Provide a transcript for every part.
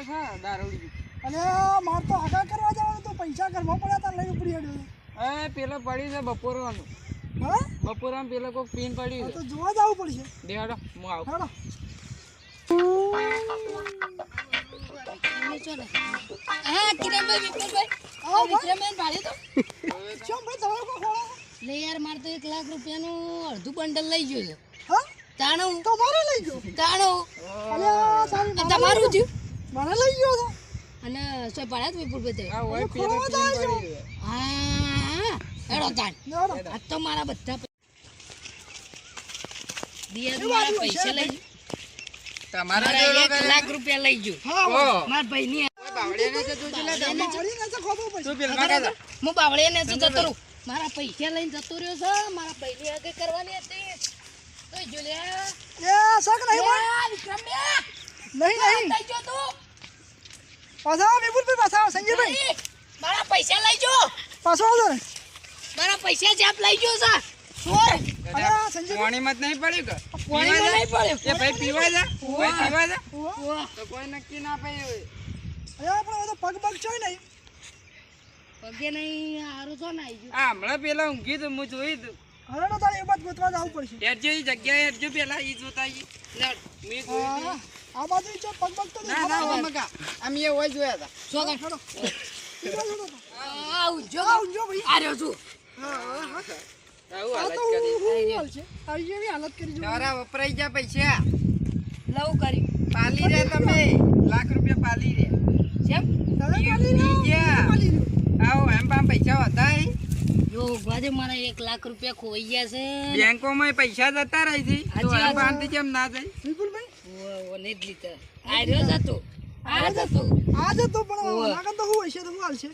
તો છે દારૂડી. અને માર તો આગળ કરવા જવાનું તો પૈસા કરવા પડ્યા તા લઈને ઉપડી હેડ્યો એ પેલો પડ્યું છે બપોરવાનું. હા? બપોરમાં પેલો કોઈ પીન પડ્યું તો જોવા જવું પડશે. હું આવું. હેડો. હા કિરણભાઈ વિપુલભાઈ ભાઈ. વિક્રમભાઈ ભાડે તો. શું ભાઈ ખોળો? લે યાર મારે તો એક લાખ રૂપિયાનું અડધું બંડલ લઈ ગયો છે. હા? તાણું. તો મારે લઈ ગયો. તાણું. અલ્યા સારી તમારું થયું. મને લઈ ગયો તો. અને સોય પાડ્યા તો વિપુલભાઈ તે હા હેડો તાણ. આ તો મારા બધા દિયા મારા પૈસા લઈ તમારા એક લાખ રૂપિયા લઈ જો. ભાઈ. મારા તમે. હું બાવળીએ ને જતો રહું. મારા પૈસા લઈને જતો રહ્યો છે. મારા આગળ કરવાની હતી. તો જો એ શક નહીં ભાઈ. નહીં નહીં. લઈ જો તું. પાછા આવો વિપુલભાઈ પાછા આવો સંજયભાઈ. નહીં, મારા પૈસા લઈ જો પાછો આવજો ને મારા પૈસા જાપ લઈ ચોર નહીં પડ્યું કે? નહીં જા? એ ભાઈ પીવા જા? ભાઈ પીવા જા? તો કોઈ નક્કી ના હોય. આપણે તો પગ પગ ચોય નહીં. પગે નહીં હારું તો ના આવી હમણાં પેલા ઊંઘી તો હું જોઈ તું હવે તો તારે એ બાદ ગોતવા જવું પડશે. હેડજો ઈ જગ્યાએ હેડજો પેલા એ જોતા. મેં તું. આ બાજુ છે પગ પગ તો ના ના મગા અમે એ હોય જોયા હતા. શું કર હેડો. હેડો, હેડો, હેડો. આવું જો. આવ જો ભાઈ. આ રહ્યો છું હા હા હા. આવું હાલત કરી. હું હું હાલ છે? આવી હાલત કરી જો તારા વપરાઈ ગયા પૈસા. લવ કરી. પાલી રે તમે. લાખ રૂપિયા પાલી રહ્યા જેમ? તમે પાલી. પાલી. આવો એમ પામ પૈસા હતા જો ગવાજે મારા એક લાખ રૂપિયા ખોઈ ગયા છે. બેંકોમાં પૈસા જતા રહી છે. કેમ ના જાય? વિપુલભાઈ જ લીધા. આ રહ્યો જ હતો. આ જ હતો. આ જ તો પણ ઓવે. તો હું હશે તો હું હાલશે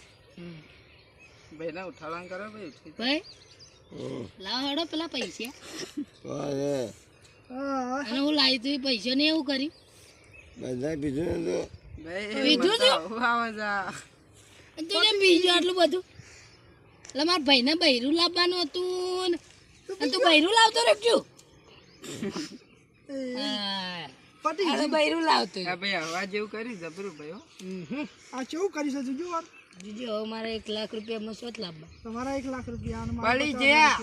ભાઈ ના ઉઠાડવાનું કરો ભાઈ ભાઈ? લાવ હડો પેલા પૈસા. અને હું લાવી તું પૈસા ને એવું કરી. ભાઈ બીજું તું આટલું બધું? એટલે મારા ભાઈને બૈરું લાવવાનું હતું ને. તું બૈરું લાવતો રખ્યું હા. પટી આ તો બૈરું લાવતો આ ભાઈ હવા જેવું કરી જબરું ભાઈ હો. આ કેવું કરી છે જોજો વાર. જીજુ હવે મારા એક લાખ રૂપિયામાં શું લાવવા. તમારા એક લાખ રૂપિયા પડી ગયા.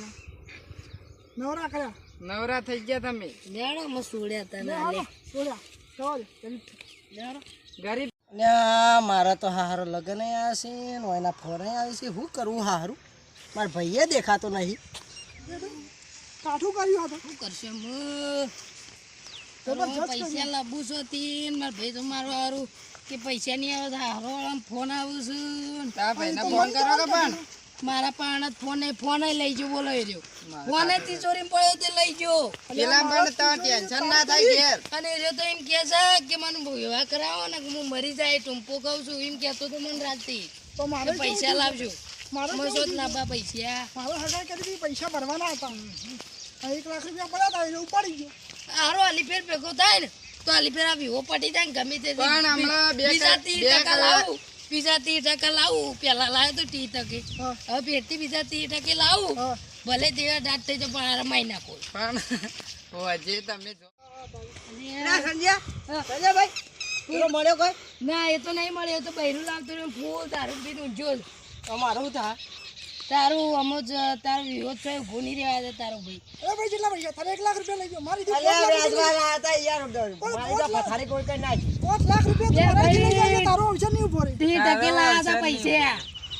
નવરા કર્યા. નવરા થઈ ગયા તમે. લેડો અમે સોડ્યા હતા લે. ના ચાલ. લેડો. ગરીબ મારા તો હારો લગન આવ્યા છે ને એના ફોન આવી છે. શું કરવું હારું મારા ભાઈએ દેખાતો નહીં. કાઠું કર્યું શું કરશે હું પૈસા લાવવું છો તીન મારા ભાઈ તો મારું હારું. કે પૈસા નહીં આવે તો હારો ફોન આવું છું. ફોન કરો કે પણ? મારા પાણ ફોન ફોન લઈ ગયો બોલો એ રહ્યો ફોન ચોરી પડ્યો તે લઈ જો પેલા પણ તો ટેન્શન ના થાય ઘેર. અને એ તો એમ કહે છે કે મને વિવાહ કરાવો ને હું મરી જાય ટૂંપો કહું છું એમ કહેતો તો મને રાતથી તો મારે પૈસા લાવજો. મારો મને શોધ લાવવા પૈસા. મારો હગાઈ કરી પૈસા ભરવાના હતા. એક લાખ રૂપિયા પડ્યા હતા એટલે ઉપાડી ગયો. હારો આલીફેર ભેગો થાય ને તો આલીફેર આ વિવો પટી જાય ને ગમે તે પણ હમણાં બે બીજા ત્રીસ ટકા લાવું બીજા ત્રીસ ટકા લાવું પેલા લાવ્યો તો ત્રીસ ટકે. હવે ફેરથી બીજા ત્રીસ ટકે લાવું ભલે દેવા દાંત થઈ જાય પણ હારા માઈ નાખો. પણ હજી તમે પૂરો મળ્યો કોઈ? ના એ તો નહીં મળે એ તો બૈરું લાવતો ફૂલ તારું પીધું જો અમારું થાય તારું અમો જ તારો વિરોધ થયો ભૂની રહ્યા છે તારો ભાઈ. અરે ભાઈ કેટલા પૈસા તારે એક લાખ રૂપિયા લઈ ગયો. મારી અલ્યા પાંચ વ્યાજવાળા હતા યાર મારી તો પથારી કોઈ કઈ નાખી. લાખ રૂપિયા તો મારાથી લઈ ગયો તારો અવસર નહીં ઊભો રે ત્રીસ ટકેલા હતા પૈસા.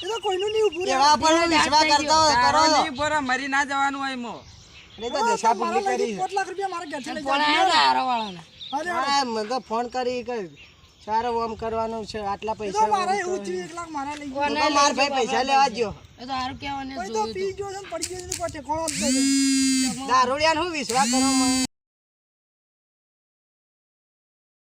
એ તો કોઈનું નહીં ઊભો રે એવા પર વિશ્વાસ કરતો કરો. તારો ઊભો રે મરી ના જવાનું હોય મો એટલે તો દેશા પૂરી કરી. પાંચ લાખ રૂપિયા મારા ઘરથી લઈ હતા હારો વાળાના અરે. મને તો ફોન કરી કે સારો ઓમ કરવાનું છે આટલા પૈસા મારે એવું જ થયું, લાખ મારા લઈ ગયો મારા ભાઈ પૈસા લેવા ગયો. એ તો હારું કહેવાને કોઈ તો પી ગયો ને પડી ગયો ને કોઈ ઠેકાણો દારૂડિયાને હું વિશ્વાસ કરો